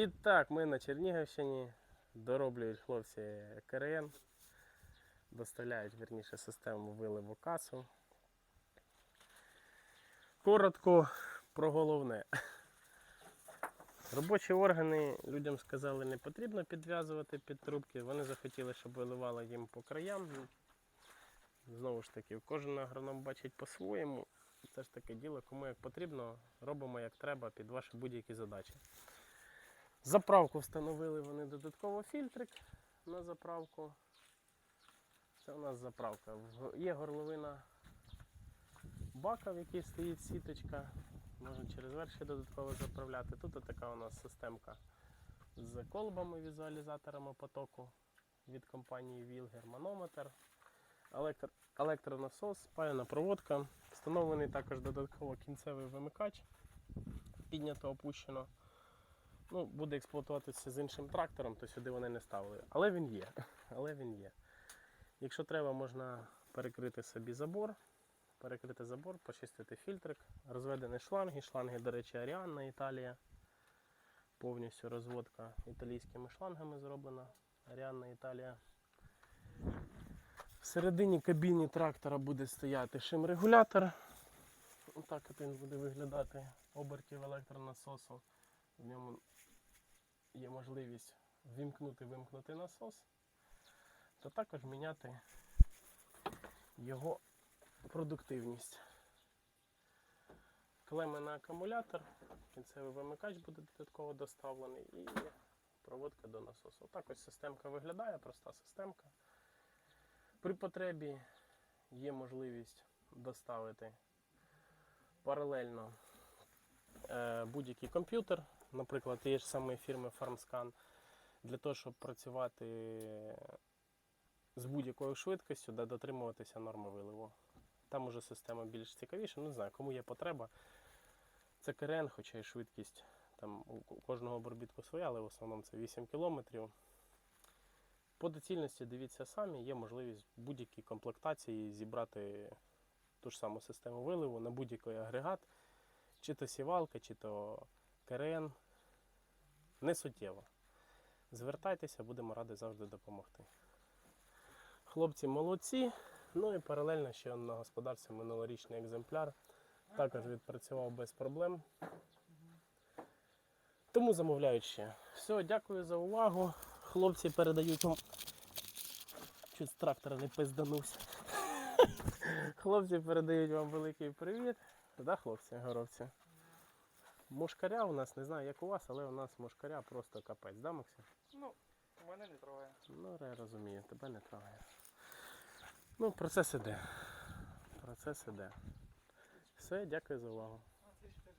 І так, ми на Чернігівщині дороблюють хлопці КРН, доставляють верніше систему виливу касу. Коротко про головне. Робочі органи людям сказали, не потрібно підв'язувати під трубки. Вони захотіли, щоб виливали їм по краям. Знову ж таки, кожен агроном бачить по-своєму. Це ж таке діло, кому як потрібно, робимо як треба під ваші будь-які задачі. Заправку встановили вони додатково фільтрик на заправку. Це у нас заправка. Є горловина бака, в якій стоїть сіточка. Можна через верх ще додатково заправляти. Тут така у нас системка з колбами, візуалізаторами потоку від компанії Wilger, манометр, електро, електронасос, спаяна проводка. Встановлений також додатково кінцевий вимикач, піднято опущено. Ну, буде експлуатуватися з іншим трактором, то сюди вони не ставили. Але він є. Але він є. Якщо треба, можна перекрити собі забор, перекрити забор, почистити фільтрик, розведені шланги. Шланги, до речі, Аріанна Італія. Повністю розводка італійськими шлангами зроблена. Аріанна Італія. Всередині кабіни трактора буде стояти шим-регулятор. Отак от він буде виглядати обертів електронасосу. В ньому є можливість вімкнути вимкнути насос, та також міняти його продуктивність. Клеми на акумулятор, кінцевий вимикач буде додатково доставлений і проводка до насосу. Так ось системка виглядає, проста системка. При потребі є можливість доставити паралельно е, будь-який комп'ютер, наприклад, тієї ж самої фірми FarmScan, для того, щоб працювати з будь-якою швидкістю, де дотримуватися норми виливу. Там уже система більш цікавіша, не знаю, кому є потреба. Це КРН, хоча і швидкість. Там у кожного обробітку своя, але в основному це 8 кілометрів. По доцільності дивіться самі, є можливість в будь-якій комплектації зібрати ту ж саму систему виливу на будь-який агрегат, чи то сівалка, чи то КРН. Не суттєво. Звертайтеся, будемо раді завжди допомогти. Хлопці молодці. Ну і паралельно ще на господарстві минулорічний екземпляр. Також відпрацював без проблем. Тому замовляють ще. Все, дякую за увагу. Хлопці передають вам. Чуть з трактора не пизданувся. Хлопці передають вам великий привіт. Да, хлопці, горовці? Мошкаря у нас, не знаю, як у вас, але у нас мошкаря просто капець, да, Максим? Ну, мене не трогає. Ну, я розумію, тебе не трогає. Ну, процес іде. Процес іде. Все, дякую за увагу.